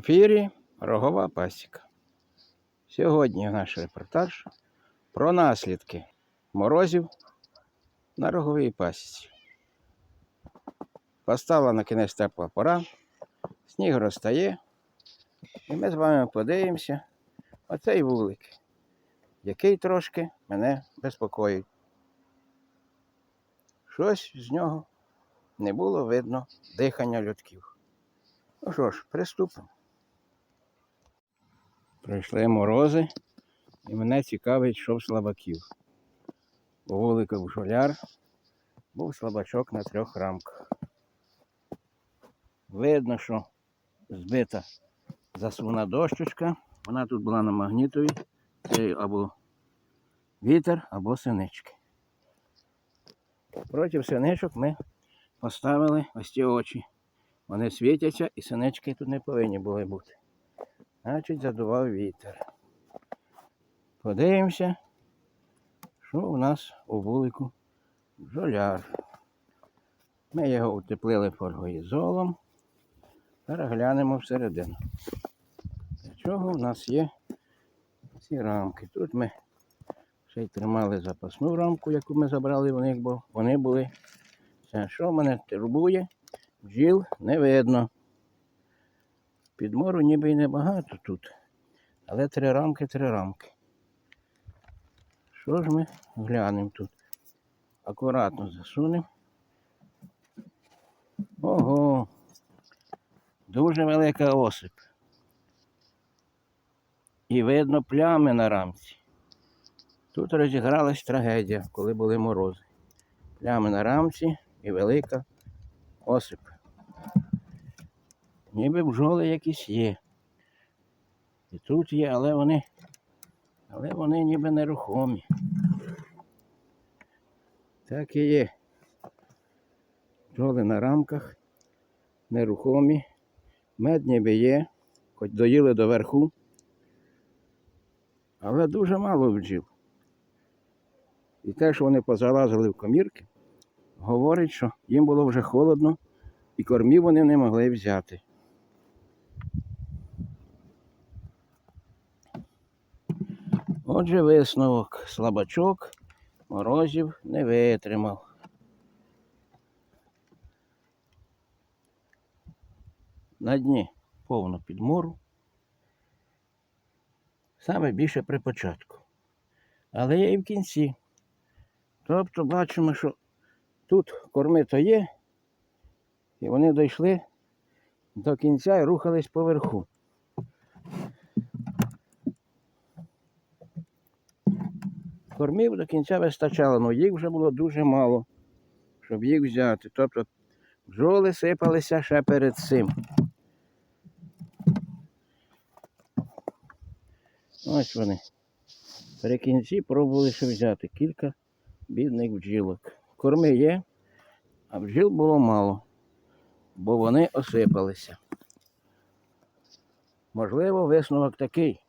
Ефірі Рогова пасіка. Сьогодні наш репортаж про наслідки морозів на роговій пасіці. Постала на кінець тепла пора, сніг розтає, і ми з вами подивимося оцей вулик, який трошки мене безпокоїть. Щось з нього не було видно дихання людків. Ну що ж, приступимо. Прийшли морози, і мене цікавить, що в слабаків. У вулика в жоляр був слабачок на трьох рамках. Видно, що збита засувна дощечка. Вона тут була на магнітові. Це або вітер, або синички. Проти синичок ми поставили ось ці очі. Вони світяться і синички тут не повинні були бути. Значить, задував вітер. Подивимося, що у нас у вулику жоляр. Ми його утеплили фольгоізолом. Переглянемо всередину. Для чого у нас є ці рамки? Тут ми ще й тримали запасну рамку, яку ми забрали в них, бо вони були. Це що мене турбує? Бджіл не видно. Підмору ніби й небагато тут. Але три рамки, три рамки. Що ж ми глянемо тут? Акуратно засунемо. Ого! Дуже велика осип. І видно плями на рамці. Тут розігралась трагедія, коли були морози. Плями на рамці і велика осип. Ніби бджоли якісь є. І тут є, але вони, але вони ніби нерухомі. Так і є. Бджоли на рамках, нерухомі. Мед ніби є, хоч доїли до верху. Але дуже мало бджіл. І те, що вони позалазили в комірки, говорить, що їм було вже холодно і кормів вони не могли взяти. Отже, висновок слабачок морозів не витримав. На дні повно підмору. Саме більше при початку. Але є і в кінці. Тобто бачимо, що тут корми то є, і вони дійшли до кінця і рухались поверху. Кормів до кінця вистачало, але їх вже було дуже мало, щоб їх взяти. Тобто бджоли сипалися ще перед цим. Ось вони. При кінці пробували ще взяти кілька бідних бджілок. Корми є, а бджіл було мало, бо вони осипалися. Можливо, висновок такий.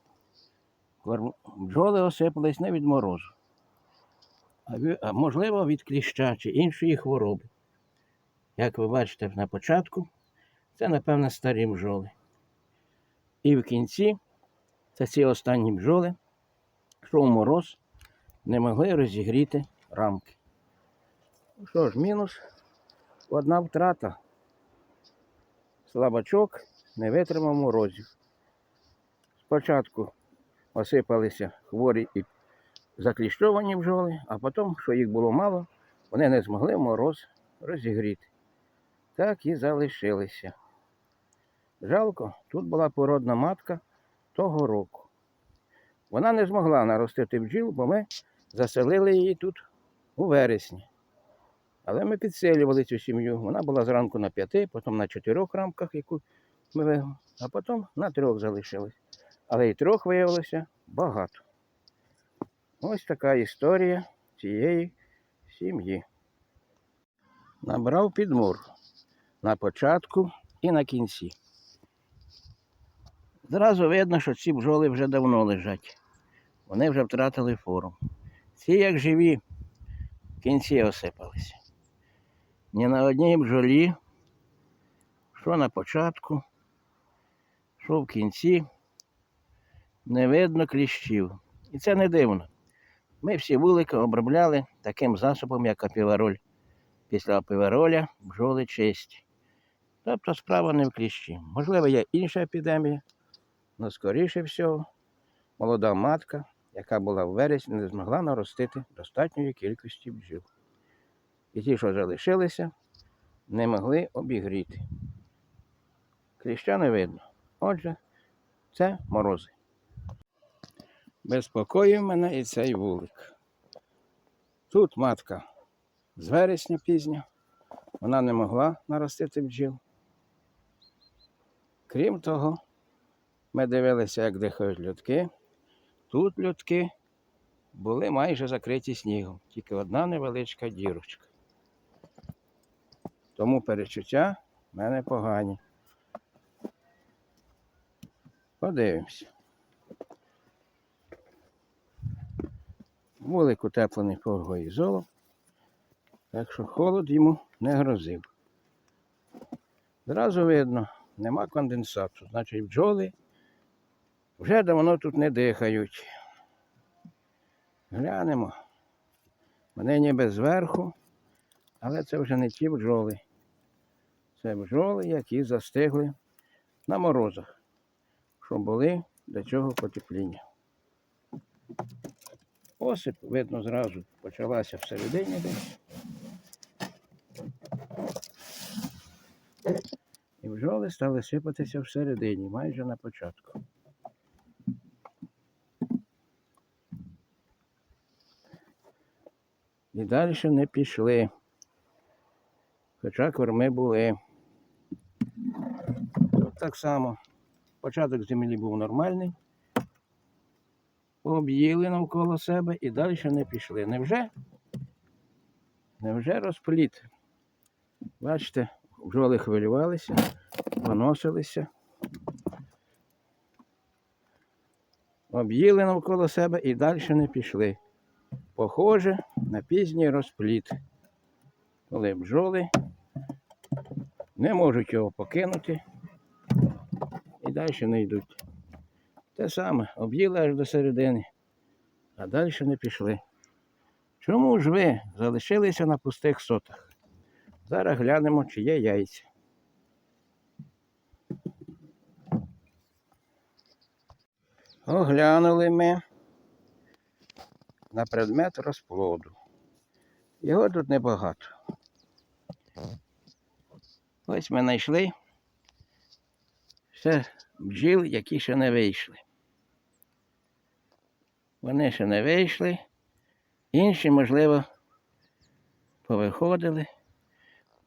Бджоли осипались не від морозу, можливо від кліща чи іншої хвороби. Як ви бачите на початку, це, напевно, старі бджоли. І в кінці це ці останні бджоли, що в мороз не могли розігріти рамки. Що ж, мінус одна втрата. Слабачок не витримав морозів. Спочатку осипалися хворі і закліщовані бджоли, а потім, що їх було мало, вони не змогли мороз розігріти. Так і залишилися. Жалко, тут була породна матка того року. Вона не змогла наростити бджіл, бо ми заселили її тут у вересні. Але ми підселювали цю сім'ю. Вона була зранку на п'яти, потім на чотирьох рамках, яку ми а потім на трьох залишились. Але і трьох виявилося багато. Ось така історія цієї сім'ї. Набрав підмур на початку і на кінці. Зразу видно, що ці бджоли вже давно лежать. Вони вже втратили форму. Ці, як живі, в кінці осипалися. Ні на одній бджолі, що на початку, що в кінці не видно кліщів. І це не дивно. Ми всі вулики обробляли таким засобом, як апівароль. Після апівароля бджоли чисті. Тобто справа не в кліщі. Можливо, є інша епідемія, але скоріше всього, молода матка, яка була в вересні, не змогла наростити достатньої кількості бджіл. І ті, що залишилися, не могли обігріти. Кліща не видно. Отже, це морози. Безпокоїв мене і цей вулик. Тут матка з вересня пізня, вона не могла наростити бджіл. Крім того, ми дивилися, як дихають людки. Тут людки були майже закриті снігом, тільки одна невеличка дірочка. Тому перечуття в мене погані. Подивимося. Вулик утеплений фольгоізолом, так що холод йому не грозив. Зразу видно, нема конденсату, значить бджоли вже давно тут не дихають. Глянемо. Вони ніби зверху, але це вже не ті бджоли. Це бджоли, які застигли на морозах, що були до цього потепління. Осип, видно, зразу почалася всередині десь. І бджоли стали сипатися всередині, майже на початку. І далі не пішли. Хоча корми були. Тут так само. Початок землі був нормальний. Об'їли навколо себе і далі не пішли. Невже? Невже розпліт? Бачите, бджоли хвилювалися, поносилися. Об'їли навколо себе і далі не пішли. Похоже на пізній розпліт, коли бджоли не можуть його покинути і далі не йдуть. Те саме, об'їли аж до середини, а далі не пішли. Чому ж ви залишилися на пустих сотах? Зараз глянемо, чи є яйця. Оглянули ми на предмет розплоду. Його тут небагато. Ось ми знайшли ще бджіл, які ще не вийшли. Вони ще не вийшли. Інші, можливо, повиходили.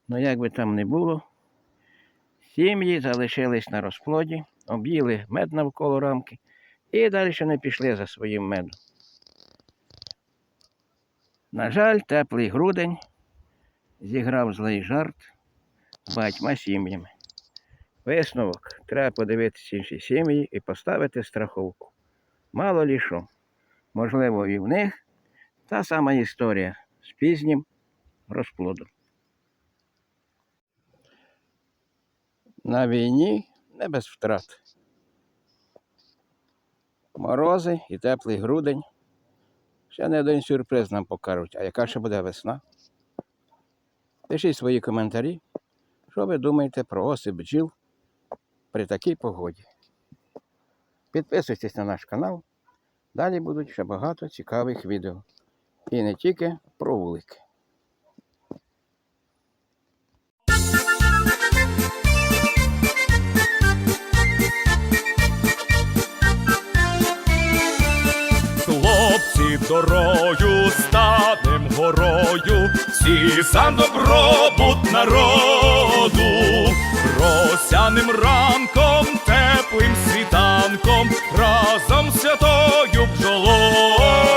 Ну, як би там не було, сім'ї залишились на розплоді, об'їли мед навколо рамки і далі не пішли за своїм медом. На жаль, теплий грудень зіграв злий жарт з багатьма сім'ями. Висновок. Треба подивитися інші сім'ї і поставити страховку. Мало лі що. Можливо, і в них та сама історія з пізнім розплодом. На війні не без втрат. Морози і теплий грудень. Ще не один сюрприз нам покажуть, а яка ще буде весна. Пишіть свої коментарі, що ви думаєте про осип бджіл при такій погоді. Підписуйтесь на наш канал. Далі будуть ще багато цікавих відео. І не тільки про вулики. Хлопці дорою станем горою, всі за добробут народу, росяним ранком, теплим світанком разом святою бджолою.